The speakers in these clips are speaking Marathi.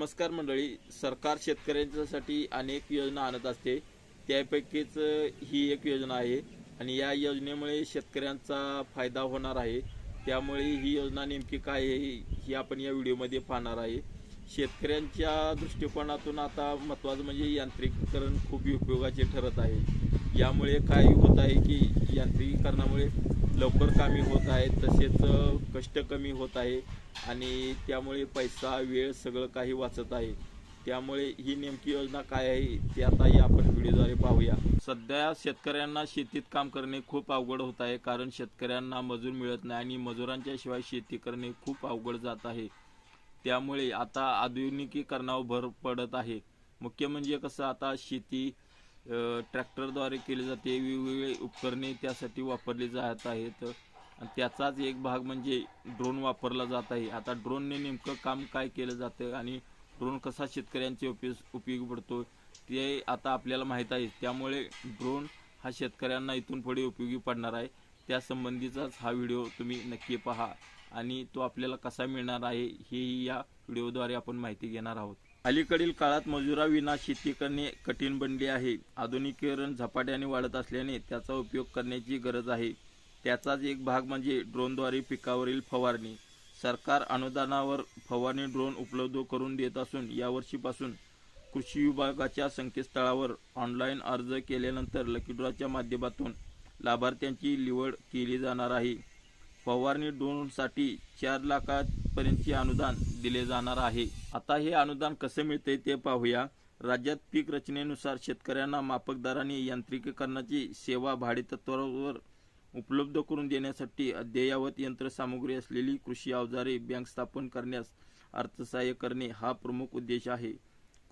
नमस्कार मंडळी सरकार शेतकऱ्यांच्यासाठी अनेक योजना आणत असते. त्यापैकीच ही एक योजना आहे आणि या योजनेमुळे शेतकऱ्यांचा फायदा होणार आहे. त्यामुळे ही योजना नेमकी काय आहे ही आपण या व्हिडिओमध्ये पाहणार आहे. शेतकऱ्यांच्या दृष्टिकोनातून आता महत्त्वाचं म्हणजे यांत्रिकीकरण खूप उपयोगाचे ठरत आहे. यामुळे काय होत आहे की यांत्रिकीकरणामुळे लवकर कामी होत आहेत तसेच कष्ट कमी होत आहे आणि त्यामुळे पैसा वेळ सगळं काही वाचत आहे. त्यामुळे ही नेमकी योजना काय आहे ती आता या आपण व्हिडिओद्वारे पाहूया. सध्या शेतकऱ्यांना शेतीत काम करणे खूप अवघड होत आहे कारण शेतकऱ्यांना मजूर मिळत नाही आणि मजुरांच्या शिवाय शेती करणे खूप अवघड जात आहे. त्यामुळे आता आधुनिकीकरणावर भर पडत आहे. मुख्य म्हणजे कसं आता शेती ट्रॅक्टरद्वारे केली जाते. वेगवेगळे उपकरणे त्यासाठी वापरली जात आहेत. आणि त्याचाच एक भाग म्हणजे ड्रोन वापरला जात आहे. आता ड्रोनने नेमकं काम काय केलं जातं आणि ड्रोन कसा शेतकऱ्यांचे उपयोग उपयोगी पडतो ते आता आपल्याला माहीत आहे. त्यामुळे ड्रोन हा शेतकऱ्यांना इथून पुढे उपयोगी पडणार आहे. त्यासंबंधीचाच हा व्हिडिओ तुम्ही नक्की पहा. आणि तो आपल्याला कसा मिळणार आहे हेही या व्हिडिओद्वारे आपण माहिती घेणार आहोत. अलीकडील काळात मजुराविना शेती करणे कठीण बनले आहे. आधुनिकीकरण झपाट्याने वाढत असल्याने त्याचा उपयोग करण्याची गरज आहे. त्याचाच एक भाग म्हणजे ड्रोनद्वारे पिकावरील फवारणी. सरकार अनुदानावर फवारणी ड्रोन उपलब्ध करून देत असून यावर्षीपासून कृषी विभागाच्या संकेतस्थळावर ऑनलाईन अर्ज केल्यानंतर लकी ड्रॉच्या माध्यमातून लाभार्थ्यांची निवड केली जाणार आहे. फवारणी ड्रोनसाठी चार लाखापर्यंतचे अनुदान दिले जाणार आहे. आता हे अनुदान कसं मिळते ते पाहूया. राज्यात पीक रचनेनुसार शेतकऱ्यांना मापक दराने यांत्रिकीकरणाची सेवा भाडेतत्वावर उपलब्ध करून देण्यासाठी अद्ययावत यंत्रसामुग्री असलेली कृषी अवजारे बँक स्थापन करण्यास अर्थसहाय्य करणे हा प्रमुख उद्देश आहे.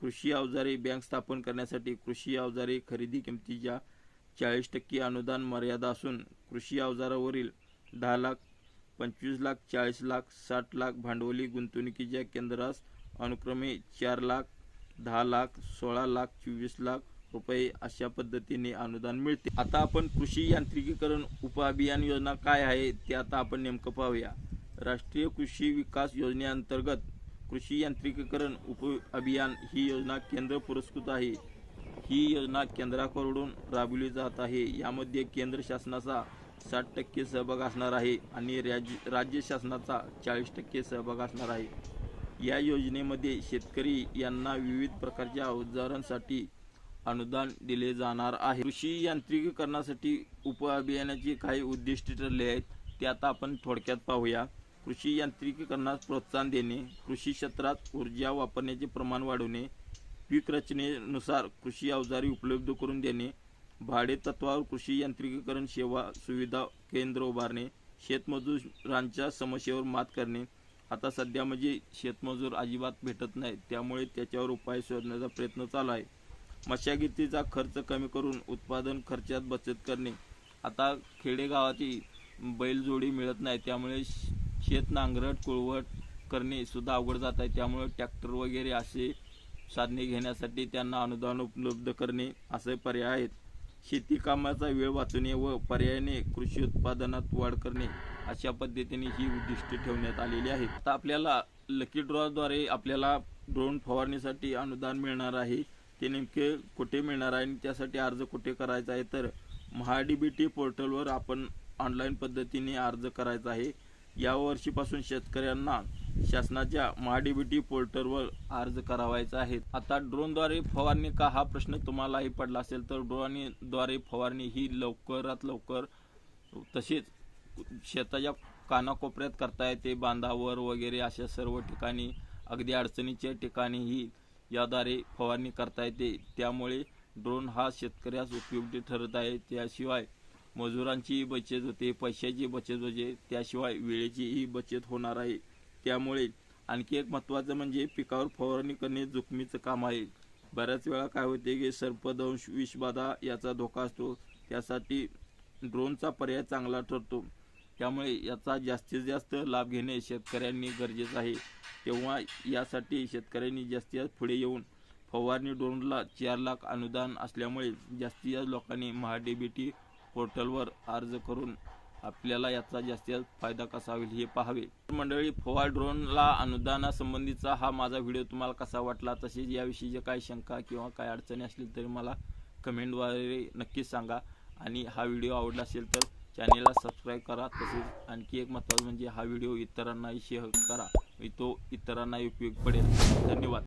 कृषी अवजारे बँक स्थापन करण्यासाठी कृषी अवजारे खरेदी किमतीच्या चाळीस टक्के अनुदान मर्यादा असून कृषी अवजारावरील दहा लाख पंचवीस लाख चाळीस लाख साठ लाख भांडवली गुंतवणुकीच्या केंद्रास अनुक्रमे चार लाख दहा लाख सोळा लाख चोवीस लाख रुपये अशा पद्धतीने अनुदान मिळते. आता आपण कृषी यांत्रिकीकरण उपअभियान योजना काय आहे ते आता आपण नेमकं पाहूया. राष्ट्रीय कृषी विकास योजनेअंतर्गत कृषी यांत्रिकीकरण उप अभियान ही योजना केंद्र पुरस्कृत आहे. ही योजना केंद्राकडून राबवली जात आहे. यामध्ये केंद्र शासनाचा साठ टक्के सहभाग असणार आहे आणि राज्य राज्य शासनाचा चाळीस टक्के सहभाग असणार आहे. या योजनेमध्ये शेतकरी यांना विविध प्रकारच्या अवजारांसाठी अनुदान दिले जाणार आहे. कृषी यांत्रिकीकरणासाठी उप अभियानाची काही उद्दिष्टे ठरले आहेत ते आता आपण थोडक्यात पाहूया. कृषी यांत्रिकीकरणास प्रोत्साहन देणे कृषी क्षेत्रात ऊर्जा वापरण्याचे प्रमाण वाढवणे पीक रचनेनुसार कृषी अवजारे उपलब्ध करून देणे भाडेतत्वावर कृषी यांत्रिकीकरण सेवा सुविधा केंद्र उभारणे शेतमजुरांच्या समस्येवर मात करणे. आता सध्या म्हणजे शेतमजूर अजिबात भेटत नाही त्यामुळे त्याच्यावर उपाय शोधण्याचा प्रयत्न चालू आहे. मशागतीचा खर्च कमी करून उत्पादन खर्चात बचत करणे. आता खेडेगावाची बैलजोडी मिळत नाही त्यामुळे शेत नांगरट कुळवट करणे सुद्धा अवघड जात आहे. त्यामुळे ट्रॅक्टर वगैरे असे साधने घेण्यासाठी त्यांना अनुदान उपलब्ध करणे असे पर्याय आहेत. शेती कामाचा वेळ वाचवणे व पर्यायाने कृषी उत्पादनात वाढ करणे अशा पद्धतीने ही उद्दिष्टे ठेवण्यात आलेली आहेत. आता आपल्याला लकी ड्रॉद्वारे आपल्याला ड्रोन फवारणीसाठी अनुदान मिळणार आहे. ते नेमके कुठे मिळणार आहे आणि त्यासाठी अर्ज कुठे करायचा आहे? तर महाडीबीटी पोर्टलवर आपण ऑनलाईन पद्धतीने अर्ज करायचा आहे. यावर्षीपासून शेतकऱ्यांना शासनाच्या महाडीबीटी पोर्टलवर अर्ज करावायचा आहे. आता ड्रोनद्वारे फवारणी का? हा प्रश्न तुम्हालाही पडला असेल तर ड्रोनद्वारे फवारणी ही लवकरात लवकर तसेच शेताच्या कानाकोपऱ्यात करता येते. बांधावर वगैरे अशा सर्व ठिकाणी अगदी अडचणीच्या ठिकाणीही याद्वारे फवारणी करता येते. त्यामुळे ड्रोन हा शेतकऱ्यास उपयोगी ठरत आहे. त्याशिवाय मजुरांची बचत होते पैशाची बचत होते त्याशिवाय वेळेचीही बचत होणार आहे. त्यामुळे आणखी एक महत्त्वाचं म्हणजे पिकावर फवारणी करणे जोखमीचं काम आहे. बऱ्याच वेळा काय होते की सर्पदंश विषबाधा याचा धोका असतो. त्यासाठी ड्रोनचा पर्याय चांगला ठरतो. त्यामुळे याचा जास्तीत जास्त लाभ घेणे शेतकऱ्यांनी गरजेचं आहे. तेव्हा यासाठी शेतकऱ्यांनी जास्तीत जास्त पुढे येऊन फवारणी ड्रोनला चार लाख अनुदान असल्यामुळे जास्तीत जास्त लोकांनी महाडीबीटी पोर्टलवर अर्ज करून आपल्याला याचा जास्तीत फायदा कसा होईल हे पाहावे. मंडळी फवार ड्रोनला अनुदानासंबंधीचा हा माझा व्हिडिओ तुम्हाला कसा वाटला? तसेच याविषयी जे काही शंका किंवा काही अडचणी असतील तरी मला कमेंटद्वारे नक्कीच सांगा. आणि हा व्हिडिओ आवडला असेल तर चॅनेलला सबस्क्राईब करा. तसेच आणखी एक महत्त्वाचं म्हणजे हा व्हिडिओ इतरांनाही शेअर करा. तो इतरांनाही उपयोग पडेल. धन्यवाद.